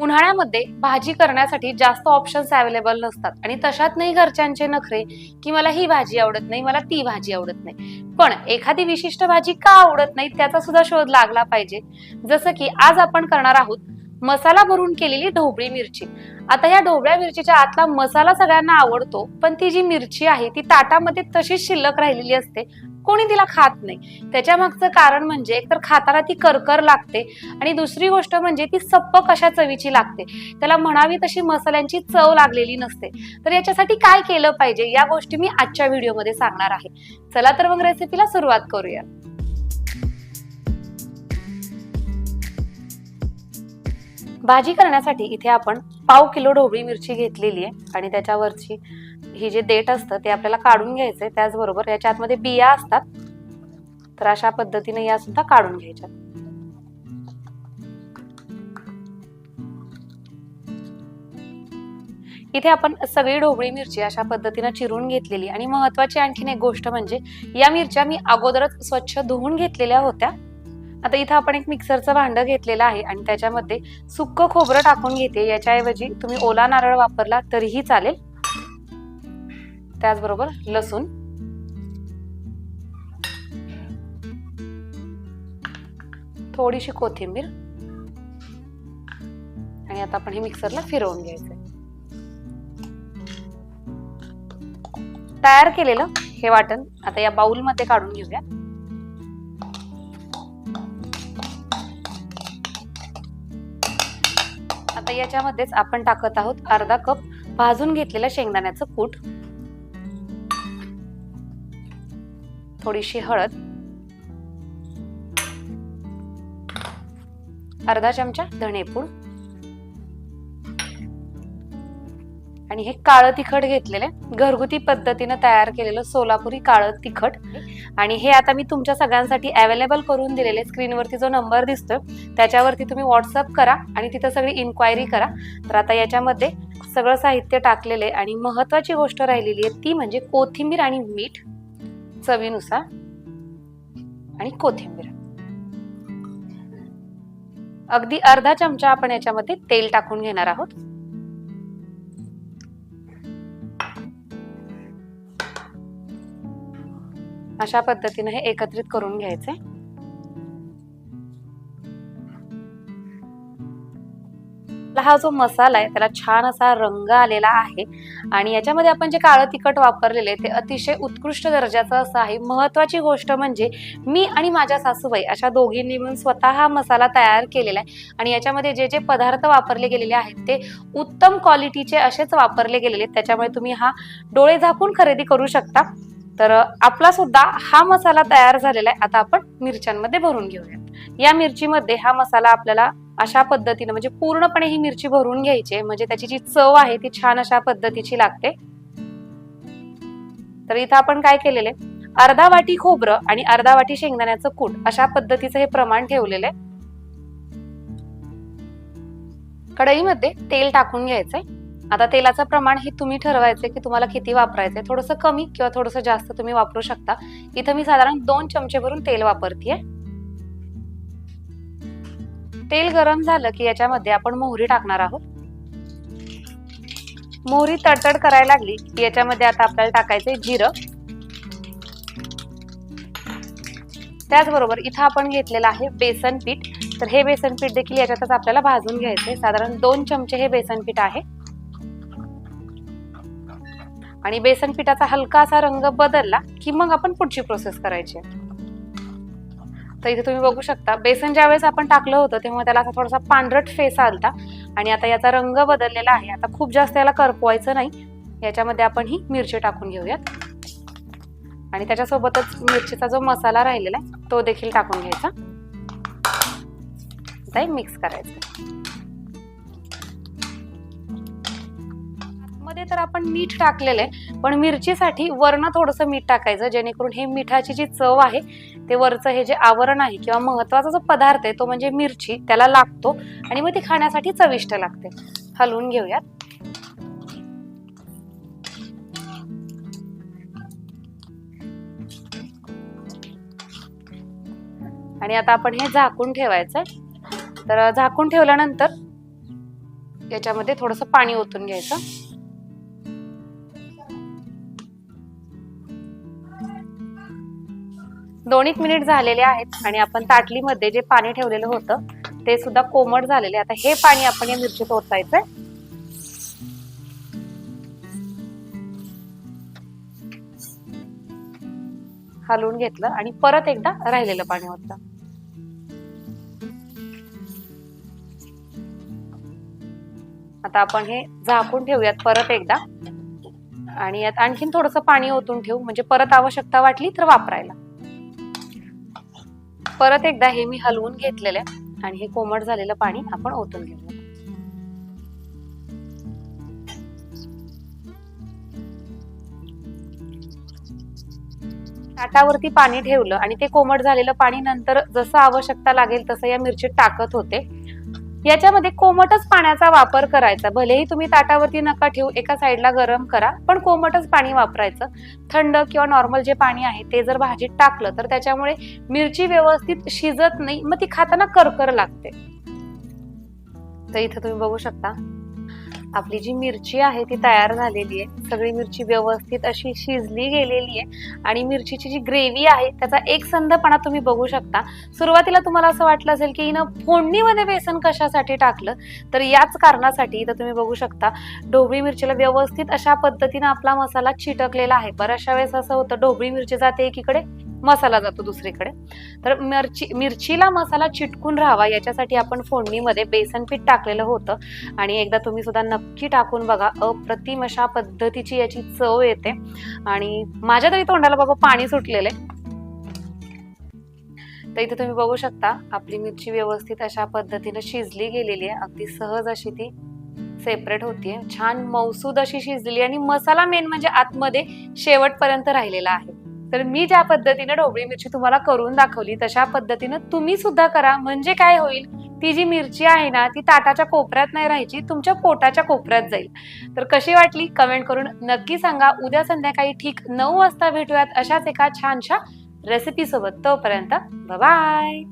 उन्हाळ्यामध्ये भाजी करण्यासाठी जास्त ऑप्शन्स अवेलेबल नसतात. आणि तशात नाही घरच्यांचे नखरे की मला ही भाजी आवडत नाही मला ती भाजी आवडत नाही. पण एखादी विशिष्ट भाजी का आवडत नाही त्याचा सुद्धा शोध लागला पाहिजे. जसं की आज आपण करणार आहोत मसाला भरून केलेली ढोबळी मिरची. आता या ढोबळ्या मिरचीच्या आतला मसाला सगळ्यांना आवडतो पण ती जी मिरची आहे ती ताटामध्ये तशीच शिल्लक राहिलेली असते. कोणी तिला खात नाही. त्याच्या मागचं कारण म्हणजे एकतर खाताना ती करकर लागते आणि दुसरी गोष्ट म्हणजे ती सप्प कशा चवीची लागते. त्याला म्हणावी तशी मसाल्यांची चव लागलेली नसते. तर याच्यासाठी काय केलं पाहिजे या गोष्टी मी आजच्या व्हिडिओमध्ये सांगणार आहे. चला तर मग रेसिपीला सुरुवात करूया. भाजी करण्यासाठी इथे आपण पाव किलो ढोबळी मिरची घेतलेली आहे आणि त्याच्यावरची ही जे देठ असतं ते आपल्याला काढून घ्यायचंय. त्याचबरोबर याच्या आतमध्ये बिया असतात. तर अशा पद्धतीने या सुद्धा काढून घ्यायच्या इथे आपण सगळी ढोबळी मिरची अशा पद्धतीने चिरून घेतलेली. आणि महत्वाची आणखीन एक गोष्ट म्हणजे या मिरच्या मी अगोदरच स्वच्छ धुवून घेतलेल्या होत्या. आता इथं आपण एक मिक्सरचं भांडं घेतलेलं आहे आणि त्याच्यामध्ये सुक्क खोबरं टाकून घेते. याच्याऐवजी तुम्ही ओला नारळ वापरला तरीही चालेल. त्याचबरोबर लसूण. थोडीशी कोथिंबीर. आणि आता आपण हे मिक्सरला फिरवून घ्यायचंय. तयार केलेलं हे वाटण आता या बाउलमध्ये काढून घेऊया. आता याच्यामध्येच आपण टाकत आहोत अर्धा कप भाजून घेतलेलं शेंगदाण्याचं कूट. थोडीशी हळद. अर्धा चमचा धणेपूड आणि हे काळं तिखट घेतलेले घरगुती पद्धतीनं तयार केलेलं सोलापुरी काळं तिखट. आणि हे आता मी तुमच्या सगळ्यांसाठी अवेलेबल करून दिलेले स्क्रीनवरती जो नंबर दिसतोय त्याच्यावरती तुम्ही व्हॉट्सअप करा आणि तिथं सगळी इन्क्वायरी करा. तर आता याच्यामध्ये सगळं साहित्य टाकलेले आणि महत्वाची गोष्ट राहिलेली आहे ती म्हणजे कोथिंबीर आणि मीठ. चवीनुसार आणि कोथिंबीर. अगदी अर्धा चमचा आपण याच्यामध्ये तेल टाकून घेणार आहोत. अशा पद्धतीने हे एकत्रित करून घ्यायचे. हा जो मसाला आहे त्याला छान असा रंग आलेला आहे आणि याच्यामध्ये आपण जे काळं तिखट वापरलेले ते अतिशय उत्कृष्ट दर्जाचं असं आहे. महत्वाची गोष्ट म्हणजे मी आणि माझ्या सासूबाई अशा दोघींनी मिळून स्वतः हा मसाला तयार केलेला आहे आणि याच्यामध्ये जे जे पदार्थ वापरले गेलेले आहेत ते उत्तम क्वालिटीचे असेच वापरले गेलेले आहेत. त्याच्यामुळे तुम्ही हा डोळे झाकून खरेदी करू शकता. तर आपला सुद्धा हा मसाला तयार झालेला आहे. आता आपण मिरच्यांमध्ये भरून घेऊयात. या मिरचीमध्ये हा मसाला आपल्याला अशा पद्धतीने म्हणजे पूर्णपणे ही मिरची भरून घ्यायची म्हणजे त्याची जी चव आहे ती छान अशा पद्धतीची लागते. तर इथं आपण काय केलेले अर्धा वाटी खोबरं आणि अर्धा वाटी शेंगदाण्याचं कूट अशा पद्धतीचं हे प्रमाण ठेवलेलं आहे. कढईमध्ये तेल टाकून घ्यायचंय. आता तेलाचं प्रमाण हे तुम्ही ठरवायचं की तुम्हाला किती वापरायचंय. थोडंसं कमी किंवा थोडंसं जास्त तुम्ही वापरू शकता. इथं मी साधारण दोन चमचे भरून तेल वापरतीये. तेल गरम झालं की याच्यामध्ये आपण मोहरी टाकणार आहोत. मोहरी तडतड करायला लागली की याच्यामध्ये आता आपल्याला टाकायचंय जिरं. त्याचबरोबर इथं आपण घेतलेलं आहे बेसन पीठ. तर हे बेसन पीठ देखील याच्यातच आपल्याला भाजून घ्यायचंय. साधारण दोन चमचे हे बेसन पीठ आहे. आणि बेसन पिठाचा हलका असा रंग बदलला की मग आपण पुढची प्रोसेस करायची आहे. तर इथे तुम्ही बघू शकता बेसन ज्या वेळेस आपण टाकलं होतं तेव्हा त्याला असा थोडासा पांढरट फेस आलता. आणि आता याचा रंग बदललेला आहे. आता खूप जास्त याला करपवायचं नाही. याच्यामध्ये आपण ही मिरची टाकून घेऊयात. आणि त्याच्यासोबतच मिरचीचा जो मसाला राहिलेला आहे तो देखील टाकून घ्यायचा. आता मिक्स करायचं. मध्ये तर आपण मीठ टाकलेलं आहे. पण मिरचीसाठी वरनं थोडंसं मीठ टाकायचं जेणेकरून हे मिठाची जी चव आहे ते वरचं हे जे आवरण आहे किंवा महत्त्वाचा जो पदार्थ आहे तो म्हणजे मिरची त्याला लागतो आणि मग ती खाण्यासाठी चविष्ट लागते. हलवून घेऊयात. आणि आता आपण हे झाकून ठेवायचं. तर झाकून ठेवल्यानंतर याच्यामध्ये थोडस पाणी ओतून घ्यायचं. दोन एक मिनिट झालेले आहेत आणि आपण ताटलीमध्ये जे पाणी ठेवलेलं होतं ते सुद्धा कोमट झालेले आता हे पाणी आपण या मिरचीत ओतायचंय. हलवून घेतलं आणि परत एकदा राहिलेलं पाणी ओतलं. आता आपण हे झाकून ठेवूयात परत एकदा. आणि यात आणखीन थोडस पाणी ओतून ठेवू. म्हणजे परत आवश्यकता वाटली तर वापरायला. परत एकदा हे मी हलवून घेतलेलं आहे आणि हे कोमट झालेलं पाणी आपण ओतून घेऊया ताटावरती पाणी ठेवलं आणि ते कोमट झालेलं पाणी नंतर जसं आवश्यकता लागेल तसं या मिरचीत टाकत होते. याच्यामध्ये कोमटच पाण्याचा वापर करायचा. भलेही तुम्ही ताटावरती नका ठेवू एका साईडला गरम करा पण कोमटच पाणी वापरायचं. थंड किंवा नॉर्मल जे पाणी आहे ते जर भाजीत टाकलं तर त्याच्यामुळे मिरची व्यवस्थित शिजत नाही मग ती खाताना करकर लागते. तर इथं तुम्ही बघू शकता आपली जी मिरची आहे ती तयार झालेली आहे. सगळी मिरची व्यवस्थित अशी शिजली गेलेली आहे. आणि मिरचीची जी ग्रेव्ही आहे त्याचा एक संधपणा तुम्ही बघू शकता. सुरुवातीला तुम्हाला असं वाटलं असेल की हिनं फोडणीमध्ये बेसन कशासाठी टाकलं तर याच कारणासाठी तर तुम्ही बघू शकता ढोबळी मिरचीला व्यवस्थित अशा पद्धतीनं आपला मसाला चिटकलेला आहे. बऱ्याचशा वेळेस असं होतं ढोबळी मिरची जाते एकीकडे मसाला जातो दुसरीकडे. तर मिरची मिरचीला मसाला चिटकून राहावा याच्यासाठी आपण फोडणीमध्ये बेसन पीठ टाकलेलं होतं. आणि एकदा तुम्ही सुद्धा नक्की टाकून बघा अप्रतिम अशा पद्धतीची याची चव येते. आणि माझ्या तरी तोंडाला बाबा पाणी सुटलेलं आहे. तर इथे तुम्ही बघू शकता आपली मिरची व्यवस्थित अशा पद्धतीने शिजली गेलेली आहे. अगदी सहज अशी ती सेपरेट होतीये. छान मौसूद अशी शिजलेली आणि मसाला मेन म्हणजे आतमध्ये शेवटपर्यंत राहिलेला आहे. तर मी ज्या पद्धतीने ढोबळी मिरची तुम्हाला करून दाखवली तशा पद्धतीनं तुम्ही सुद्धा करा. म्हणजे काय होईल? ती जी मिरची आहे ना ती ताटाच्या कोपऱ्यात नाही राहायची तुमच्या पोटाच्या कोपऱ्यात जाईल. तर कशी वाटली? कमेंट करून नक्की सांगा. उद्या संध्याकाळी ठीक नऊ वाजता भेटूयात अशाच एका छानशा रेसिपी सोबत. तोपर्यंत बाय